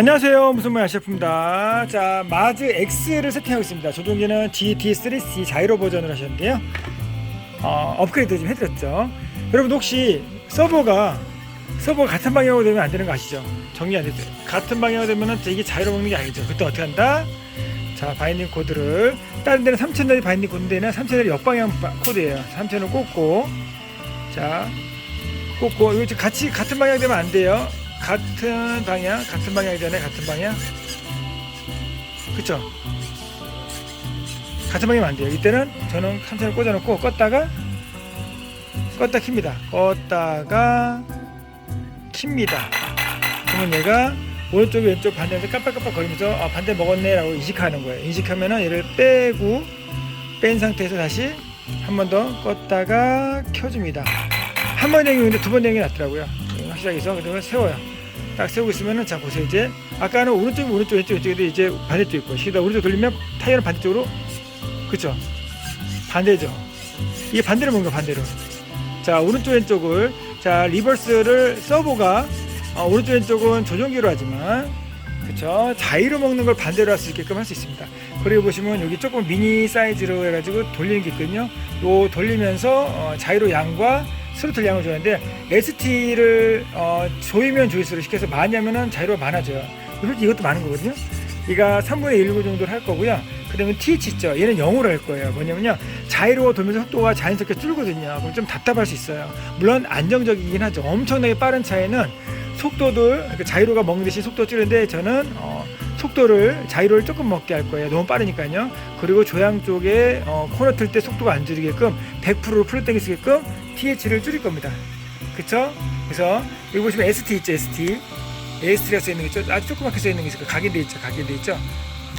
안녕하세요. 무슨 말 아시아프입니다. 자 마즈 X를 세팅하고 있습니다. 조종기는 GT3C 자이로 버전으로 하셨는데요. 어, 업그레이드 좀 해드렸죠. 여러분 혹시 서버가 서버가 같은 방향으로 되면 안 되는 거 아시죠? 정리 안 됐어요. 같은 방향으로 되면 이게 자이로 먹는 게 아니죠. 그때 어떻게 한다? 자 바인딩 코드를. 다른 데는 3000원짜리 바인딩 코드인데는 3000원짜리 역방향 바- 코드예요. 3000원 꽂고. 자 꽂고. 이거 같이 같은 방향 되면 안 돼요 같은 방향 같은 방향이잖아요 같은 방향. 그쵸? 같은 방향이면 안 돼요. 이때는 저는 3000원 꽂아놓고 껐다가 껐다 킵니다. 껐다가 킵니다. 그러면 얘가 오른쪽 왼쪽 반대에서 깜빡깜빡 거리면서 아, 반대 먹었네 라고 인식하는 거예요. 인식하면은 얘를 빼고 뺀 상태에서 다시 한 번 더 껐다가 켜줍니다. 한번게 두번 되는 게 낫더라고요. 확실하게 해서 그다음에 세워요 딱 세우고 있으면은 자 보세요. 이제 아까는 오른쪽이 오른쪽 왼쪽 왼쪽인데 이제 반대쪽 있고 시다 오른쪽 돌리면 타이어는 반대쪽으로 그쵸? 반대죠. 이게 반대로 거 반대로. 자 오른쪽 왼쪽을 자 리버스를 서버가 어, 오른쪽 왼쪽은 조종기로 하지만 그쵸? 자이로 먹는 걸 반대로 할 수 있게끔 할 수 있습니다. 그리고 보시면 여기 조금 미니 사이즈로 해가지고 돌리는 게 있거든요. 요 돌리면서 어, 자이로 양과 스로틀 양을 줘야하는데 ST를 어, 조이면 조일수록 시켜서 많이 하면은 자이로가 많아져요. 솔직히 이것도 많은 거거든요. 얘가 3분의 1 정도를 할 거고요. 그 다음에 TH 있죠? 얘는 0으로 할 거예요. 뭐냐면요. 자이로가 돌면서 속도가 자연스럽게 줄거든요. 그럼 좀 답답할 수 있어요. 물론 안정적이긴 하죠. 엄청나게 빠른 차에는 속도들 그러니까 자이로가 먹는 대신 속도 줄는데 저는 어, 속도를 자이로를 조금 먹게 할 거예요. 너무 빠르니까요. 그리고 조향 쪽에 어, 코너 틀 때 속도가 안 줄이게끔 100%로 풀 땡길 수 있게끔 TH를 줄일 겁니다. 그쵸? 그래서 여기 보시면 ST 있죠 ST ST가 써 있는 게 있죠? 아주 조그맣게 써 있는 게 있어요. 각인돼 있죠 각인돼 있죠?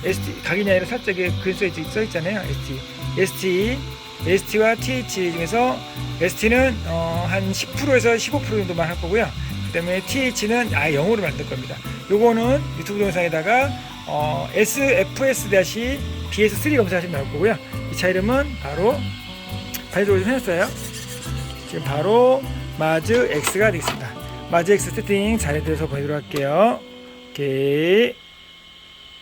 ST 각인이 아니라 살짝 글 써, 있, 써 있잖아요 ST ST ST와 TH 중에서 ST는 어, 한 10%에서 15% 정도만 할 거고요 그 다음에 TH는 아예 0으로 만들 겁니다. 요거는 유튜브 동영상에다가 어, SFS-BS3 검사하시면 나올 거고요. 이 차 이름은 바로 바이저로 좀 해놨어요. 지금 바로 마즈 X가 되겠습니다. 마즈 X 세팅 잘해드려서 보여드리도록 할게요. 오케이